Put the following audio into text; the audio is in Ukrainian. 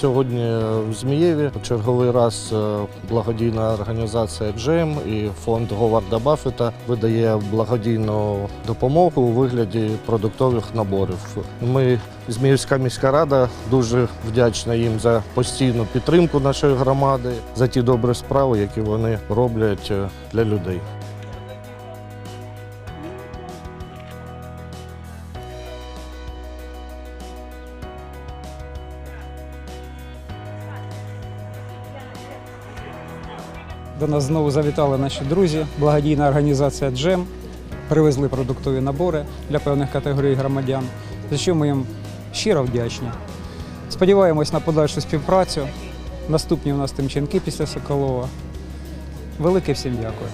Сьогодні в Змієві черговий раз е, благодійна організація Джейм і фонд Говарда Баффета видає благодійну допомогу у вигляді продуктових наборів. Ми Зміївська міська рада дуже вдячна їм за постійну підтримку нашої громади, за ті добрі справи, які вони роблять е, для людей. До нас знову завітали наші друзі, благодійна організація Джем. Привезли продуктові набори для певних категорій громадян, за що ми їм щиро вдячні. Сподіваємось на подальшу співпрацю. Наступні у нас тимченки після Соколова. Велике всім дякую.